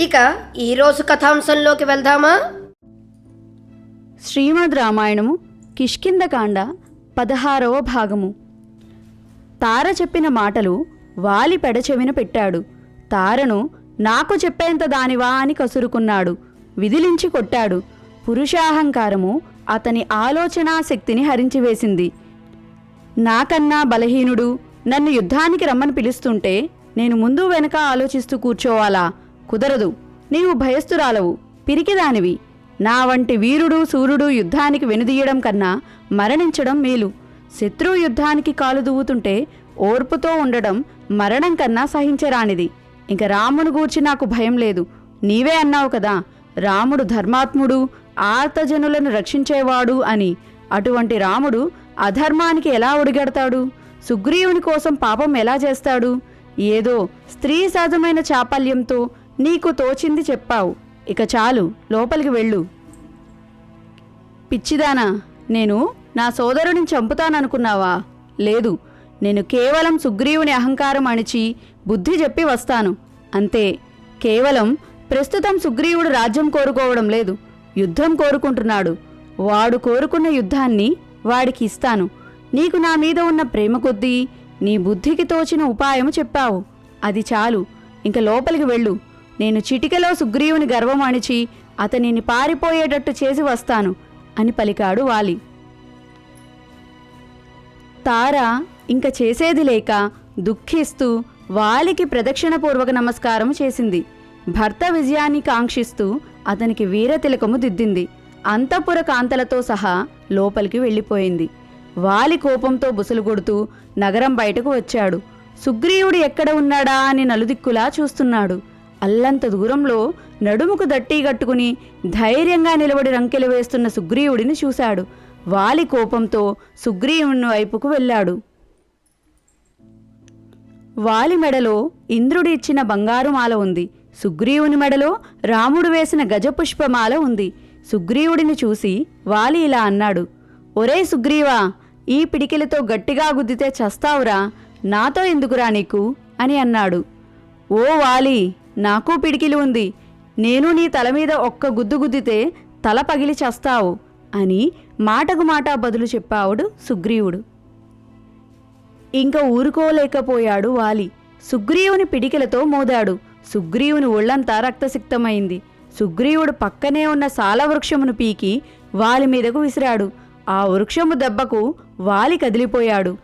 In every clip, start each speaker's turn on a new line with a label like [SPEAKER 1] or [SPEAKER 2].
[SPEAKER 1] ఇక ఈరోజు కథాంశంలోకి వెళ్దామా?
[SPEAKER 2] శ్రీమద్ రామాయణము కిష్కిందకాండ పదహారవ భాగము. తార చెప్పిన మాటలు వాలి పెడచెవిన పెట్టాడు. తారను నాకు చెప్పేంత దానివా అని కసురుకున్నాడు. విదిలించి కొట్టాడు. పురుషాహంకారము అతని ఆలోచనా శక్తిని హరించివేసింది నాకన్నా బలహీనుడు నన్ను యుద్ధానికి రమ్మని పిలుస్తుంటే నేను ముందు వెనక ఆలోచిస్తూ కూర్చోవాలా? కుదరదు. నీవు భయస్థురాలవు. పిరికిదానివి. నా వంటి వీరుడు సూర్యుడు యుద్ధానికి వెనుదీయడం కన్నా మరణించడం మేలు. శత్రువు యుద్ధానికి కాలు దువ్వుతుంటే ఓర్పుతో ఉండడం మరణం కన్నా సహించరానిది. ఇంక రామును గూర్చి నాకు భయం లేదు. నీవే అన్నావు కదా రాముడు ధర్మాత్ముడు ఆర్తజనులను రక్షించేవాడు అని. అటువంటి రాముడు అధర్మానికి ఎలా ఒడిగడతాడు? సుగ్రీవుని కోసం పాపం ఎలా చేస్తాడు? ఏదో స్త్రీ సహజమైన చాపల్యంతో నీకు తోచింది చెప్పావు. ఇక చాలు లోపలికి వెళ్ళు. పిచ్చిదానా నేను నా సోదరుని చంపుతాననుకున్నావా? లేదు నేను కేవలం సుగ్రీవుని అహంకారం అణిచి బుద్ధి చెప్పి వస్తాను. అంతే కేవలం ప్రస్తుతం సుగ్రీవుడు రాజ్యం కోరుకోవడం లేదు యుద్ధం కోరుకుంటున్నాడు. వాడు కోరుకున్న యుద్ధాన్ని వాడికి ఇస్తాను. నీకు నా మీద ఉన్న ప్రేమ కొద్దీ నీ బుద్ధికి తోచిన ఉపాయము చెప్పావు. అది చాలు ఇంక లోపలికి వెళ్ళు. నేను చిటికలో సుగ్రీవుని గర్వం అణిచి అతనిని పారిపోయేటట్టు చేసి వస్తాను అని పలికాడు వాలి. తార ఇంక చేసేది లేక దుఃఖిస్తూ వాలికి ప్రదక్షిణపూర్వక నమస్కారం చేసింది. భర్త విజయాన్ని కాంక్షిస్తూ అతనికి వీరతిలకము దిద్దింది. అంతఃపుర కాంతలతో సహా లోపలికి వెళ్ళిపోయింది. వాలి కోపంతో బుసలు కొడుతూ నగరం బయటకు వచ్చాడు. సుగ్రీవుడు ఎక్కడ ఉన్నాడా అని నలుదిక్కులా చూస్తున్నాడు. అల్లంత దూరంలో నడుముకు దట్టి గట్టుకుని ధైర్యంగా నిలబడి రంకెలు వేస్తున్న సుగ్రీవుడిని చూశాడు. వాలి కోపంతో సుగ్రీవుని వైపుకు వెళ్ళాడు. వాలి మెడలో ఇంద్రుడు ఇచ్చిన బంగారు మాల ఉంది. సుగ్రీవుని మెడలో రాముడు వేసిన గజపుష్పమాల ఉంది. సుగ్రీవుడిని చూసి వాలి ఇలా అన్నాడు. ఒరే సుగ్రీవా ఈ పిడికిలతో గట్టిగా గుద్దితే చస్తావురా నాతో ఎందుకురా నీకు? అని అన్నాడు. ఓ వాలి నాకు పిడికిలి ఉంది. నేను నీ తల మీద ఒక్క గుద్దు గుద్దితే తల పగిలి చస్తావు అని మాటకు మాట బదులు చెప్పావుడు సుగ్రీవుడు. ఇంకా ఊరుకోలేకపోయాడు వాలి. సుగ్రీవుని పిడికిలతో మోదాడు. సుగ్రీవుని ఒళ్ళంతా రక్తసిక్తమైంది. సుగ్రీవుడు పక్కనే ఉన్న సాలవృక్షమును పీకి వాలి మీదకు విసిరాడు. ఆ వృక్షము దెబ్బకు వాలి కదిలిపోయాడు.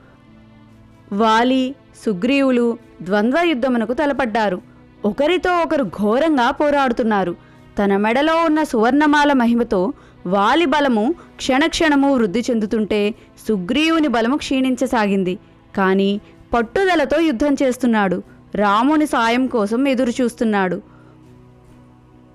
[SPEAKER 2] వాలి సుగ్రీవులు ద్వంద్వ యుద్ధమునకు తలపడ్డారు. ఒకరితో ఒకరు ఘోరంగా పోరాడుతున్నారు. తన మెడలో ఉన్న సువర్ణమాల మహిమతో వాలి బలము క్షణక్షణము వృద్ధి చెందుతుంటే సుగ్రీవుని బలము క్షీణించసాగింది. కానీ పట్టుదలతో యుద్ధం చేస్తున్నాడు. రాముని సాయం కోసం ఎదురు చూస్తున్నాడు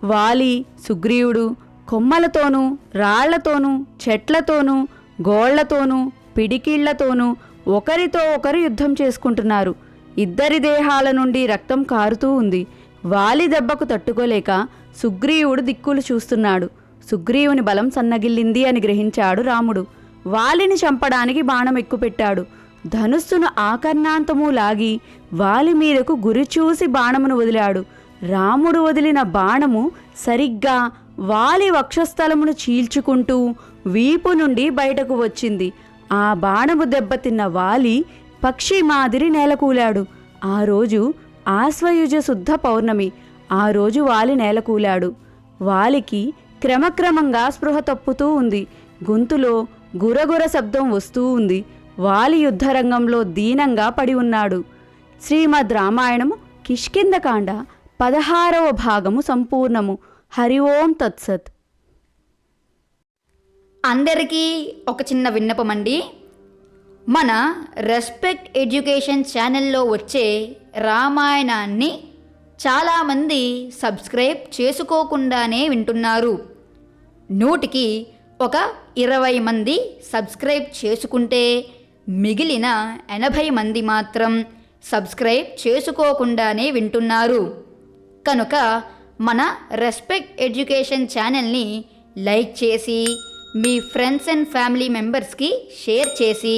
[SPEAKER 2] వాలి సుగ్రీవుడు కొమ్మలతోనూ రాళ్ళతోనూ చెట్లతోనూ గోళ్ళతోనూ పిడికిళ్ళతోనూ ఒకరితో ఒకరు యుద్ధం చేసుకుంటున్నారు. ఇద్దరి దేహాల నుండి రక్తం కారుతూ ఉంది. వాలి దెబ్బకు తట్టుకోలేక సుగ్రీవుడు దిక్కులు చూస్తున్నాడు. సుగ్రీవుని బలం సన్నగిల్లింది అని గ్రహించాడు రాముడు. వాలిని చంపడానికి బాణం ఎక్కుపెట్టాడు. ధనుస్సును ఆకర్ణాంతము లాగి వాలి మీదకు గురి చూసి బాణమును వదిలాడు. రాముడు వదిలిన బాణము సరిగ్గా వాలి వక్షస్థలమును చీల్చుకుంటూ వీపు నుండి బయటకు వచ్చింది. ఆ బాణము దెబ్బతిన్న వాలి పక్షి మాదిరి నేలకూలాడు. ఆ రోజు ఆశ్వయుజ శుద్ధ పౌర్ణమి. ఆ రోజు వాలి నేలకూలాడు. వాలికి క్రమక్రమంగా స్పృహ తప్పుతూ ఉంది. గొంతులో గురగుర శబ్దం వస్తూ ఉంది. వాలి యుద్ధరంగంలో దీనంగా పడి ఉన్నాడు. శ్రీమద్ రామాయణము కిష్కిందకాండ పదహారవ భాగము సంపూర్ణము. హరి ఓం తత్సత్.
[SPEAKER 3] అందరికీ ఒక చిన్న విన్నపమండి. మన రెస్పెక్ట్ ఎడ్యుకేషన్ ఛానల్లో వచ్చే రామాయణాన్ని చాలామంది సబ్స్క్రైబ్ చేసుకోకుండానే వింటున్నారు. నూటికి ఒక ఇరవై మంది సబ్స్క్రైబ్ చేసుకుంటే మిగిలిన ఎనభై మంది మాత్రం సబ్స్క్రైబ్ చేసుకోకుండానే వింటున్నారు. కనుక మన రెస్పెక్ట్ ఎడ్యుకేషన్ ఛానల్ని లైక్ చేసి మీ ఫ్రెండ్స్ అండ్ ఫ్యామిలీ మెంబర్స్కి షేర్ చేసి